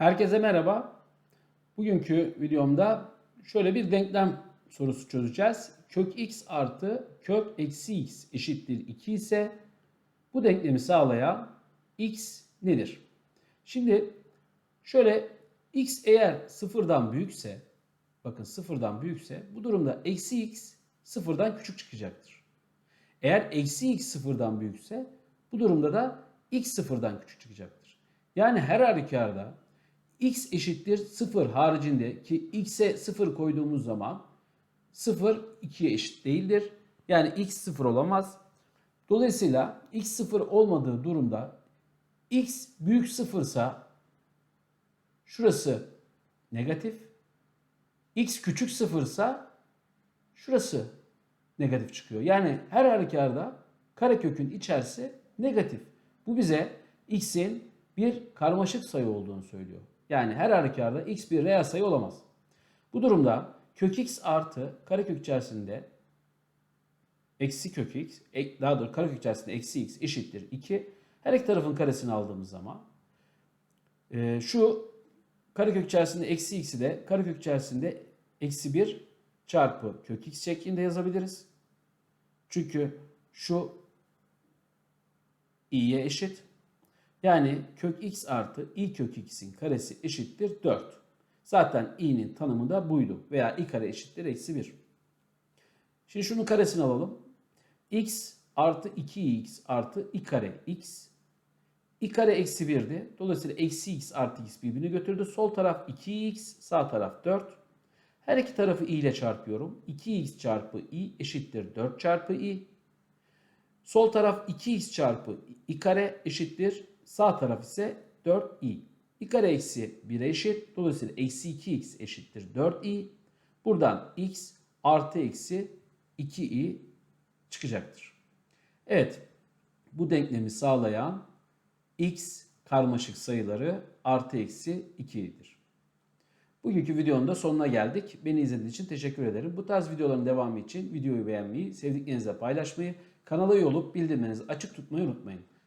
Herkese merhaba. Bugünkü videomda şöyle bir denklem sorusu çözeceğiz. Kök x artı kök eksi x eşittir 2 ise bu denklemi sağlayan x nedir? Şimdi şöyle x eğer sıfırdan büyükse bakın sıfırdan büyükse bu durumda eksi x sıfırdan küçük çıkacaktır. Eğer eksi x sıfırdan büyükse bu durumda da x sıfırdan küçük çıkacaktır. Yani her halükarda x eşittir 0 haricinde ki x'e 0 koyduğumuz zaman 0 2'ye eşit değildir. Yani x 0 olamaz. Dolayısıyla x 0 olmadığı durumda x büyük 0 ise şurası negatif. x küçük 0 ise şurası negatif çıkıyor. Yani her halükarda karekökün içerisi negatif. Bu bize x'in bir karmaşık sayı olduğunu söylüyor. Yani her halükarda x bir reel sayı olamaz. Bu durumda kök x artı karekök içerisinde eksi kök x, ek- daha doğrusu karekök içerisinde eksi x eşittir 2. Her iki tarafın karesini aldığımız zaman e, şu karekök içerisinde eksi x'i de karekök içerisinde eksi 1 çarpı kök x şeklinde yazabiliriz. Çünkü şu i'ye eşit. Yani kök x artı i kök x'in karesi eşittir 4. Zaten i'nin tanımı da buydu. Veya i kare eşittir eksi 1. Şimdi şunun karesini alalım. x artı 2x artı i kare x. i kare eksi 1'di. Dolayısıyla eksi x artı x birbirini götürdü. Sol taraf 2x, sağ taraf 4. Her iki tarafı i ile çarpıyorum. 2x çarpı i eşittir 4 çarpı i. Sol taraf 2x çarpı i kare eşittir. Sağ taraf ise 4i. i kare eksi 1'e eşit. Dolayısıyla eksi 2x eşittir 4i. Buradan x artı eksi 2i çıkacaktır. Evet bu denklemi sağlayan x karmaşık sayıları artı eksi 2'dir. Bugünkü videonun da sonuna geldik. Beni izlediğiniz için teşekkür ederim. Bu tarz videoların devamı için videoyu beğenmeyi, sevdiklerinizle paylaşmayı, kanala üye olup bildirimlerinizi açık tutmayı unutmayın.